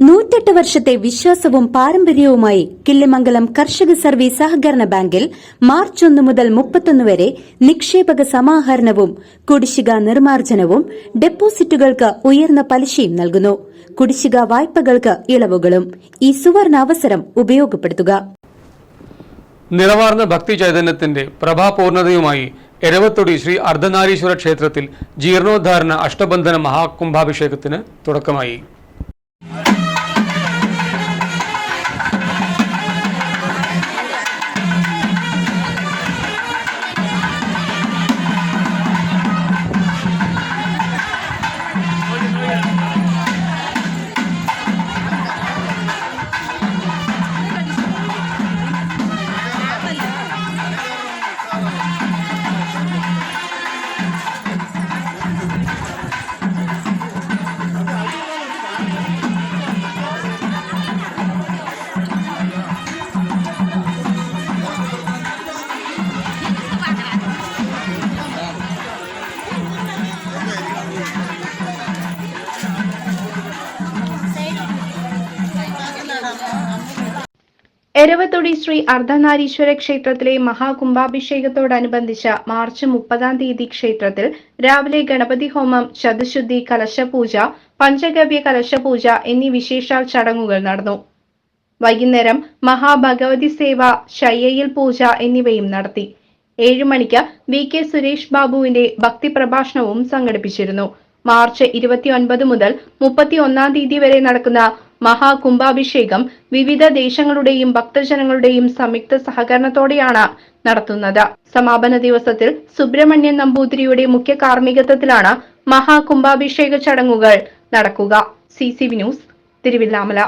നൂറ്റെട്ട് വർഷത്തെ വിശ്വാസവും പാരമ്പര്യവുമായി കിള്ളിമംഗലം കർഷക സർവീസ് സഹകരണ ബാങ്കിൽ മാർച്ച് ഒന്ന് മുതൽ മുപ്പത്തൊന്ന് വരെ നിക്ഷേപക സമാഹരണവും കുടിശ്ശിക നിർമ്മാർജനവും ഡെപ്പോസിറ്റുകൾക്ക് ഉയർന്ന പലിശയും നൽകുന്നു. കുടിശ്ശിക വായ്പകൾക്ക് ഇളവുകളും. ഈ സുവർണ അവസരം ഉപയോഗപ്പെടുത്തുക. നിറവാർന്ന ഭക്തി ചൈതന്യത്തിന്റെ പ്രഭാപൂർണതയുമായി എരവത്തൊടി ശ്രീ അർദ്ധനാരീശ്വര ക്ഷേത്രത്തിൽ ജീർണോദ്ധാരണ അഷ്ടബന്ധന മഹാകുംഭാഭിഷേകത്തിന് തുടക്കമായി. എരവത്തൊടി ശ്രീ അർദ്ധനാരീശ്വര ക്ഷേത്രത്തിലെ മഹാകുംഭാഭിഷേകത്തോടനുബന്ധിച്ച് മാർച്ച് മുപ്പതാം തീയതി ക്ഷേത്രത്തിൽ രാവിലെ ഗണപതി ഹോമം ശതശുദ്ധി കലശപൂജ പഞ്ചഗവ്യ കലശപൂജ എന്നീ വിശേഷാൽ ചടങ്ങുകൾ നടന്നു. വൈകുന്നേരം മഹാഭഗവതി സേവ ശയ്യയിൽ പൂജ എന്നിവയും നടത്തി. ഏഴു മണിക്ക് വി കെ സുരേഷ് ബാബുവിന്റെ ഭക്തി പ്രഭാഷണവും സംഘടിപ്പിച്ചിരുന്നു. മാർച്ച് ഇരുപത്തിയൊൻപത് മുതൽ മുപ്പത്തി ഒന്നാം തീയതി വരെ നടക്കുന്ന മഹാകുംഭാഭിഷേകം വിവിധ ദേശങ്ങളുടെയും ഭക്തജനങ്ങളുടെയും സംയുക്ത സഹകരണത്തോടെയാണ് നടത്തുന്നത്. സമാപന ദിവസത്തിൽ സുബ്രഹ്മണ്യൻ നമ്പൂതിരിയുടെ മുഖ്യ കാർമ്മികത്വത്തിലാണ് മഹാകുംഭാഭിഷേക ചടങ്ങുകൾ നടക്കുക. C news Thiruvilwamala.